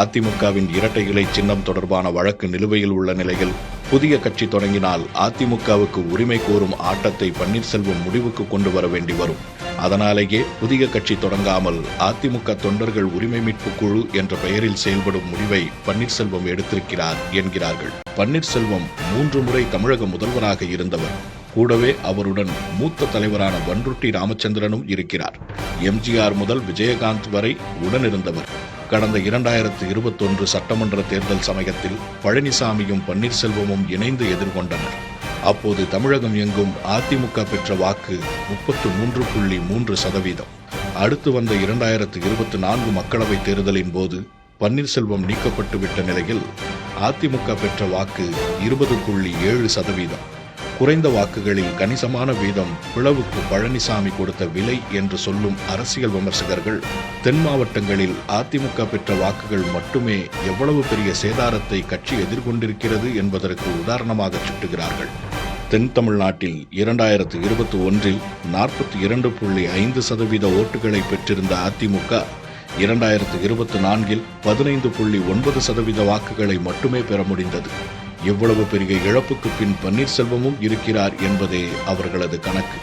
அதிமுகவின் இரட்டை இலை சின்னம் தொடர்பான வழக்கு நிலுவையில் உள்ள நிலையில் புதிய கட்சி தொடங்கினால் அதிமுகவுக்கு உரிமை கோரும் ஆட்டத்தை பன்னீர்செல்வம் முடிவுக்கு கொண்டு வர வேண்டி வரும். அதனாலேயே புதிய கட்சி தொடங்காமல் அதிமுக தொண்டர்கள் உரிமை மீட்பு குழு என்ற பெயரில் செயல்படும் முடிவை பன்னீர்செல்வம் எடுத்திருக்கிறார் என்கிறார்கள். பன்னீர்செல்வம் மூன்று முறை தமிழக முதல்வராக இருந்தவர். கூடவே அவருடன் மூத்த தலைவரான வன்ருட்டி ராமச்சந்திரனும் இருக்கிறார். எம்ஜிஆர் முதல் விஜயகாந்த் வரை உடனிருந்தவர் கடந்த இரண்டாயிரத்து இருபத்தொன்று சட்டமன்ற தேர்தல் சமயத்தில் பழனிசாமியும் பன்னீர்செல்வமும் இணைந்து எதிர்கொண்டனர். அப்போது தமிழகம் எங்கும் அதிமுக பெற்ற வாக்கு முப்பத்து மூன்று புள்ளி மூன்று சதவீதம். அடுத்து வந்த இரண்டாயிரத்து இருபத்தி நான்கு மக்களவைத் தேர்தலின் போது பன்னீர்செல்வம் நீக்கப்பட்டு விட்ட நிலையில் அதிமுக பெற்ற வாக்கு இருபது புள்ளி ஏழு சதவீதம். குறைந்த வாக்குகளில் கணிசமான வீதம் பிளவுக்கு பழனிசாமி கொடுத்த விலை என்று சொல்லும் அரசியல் விமர்சகர்கள் தென் மாவட்டங்களில் அதிமுக பெற்ற வாக்குகள் மட்டுமே எவ்வளவு பெரிய சேதாரத்தை கட்சி எதிர்கொண்டிருக்கிறது என்பதற்கு உதாரணமாக சுட்டுகிறார்கள். தென் தமிழ்நாட்டில் இரண்டாயிரத்து இருபத்தி ஒன்றில் நாற்பத்தி இரண்டு புள்ளி ஐந்து சதவீத ஓட்டுகளை பெற்றிருந்த அதிமுக இரண்டாயிரத்து இருபத்தி நான்கில் பதினைந்து புள்ளி ஒன்பது சதவீத வாக்குகளை மட்டுமே பெற முடிந்தது. இவ்வளவு பெரிய இழப்புக்கு பின் பன்னீர்செல்வமும் இருக்கிறார் என்பதே அவர்களது கணக்கு.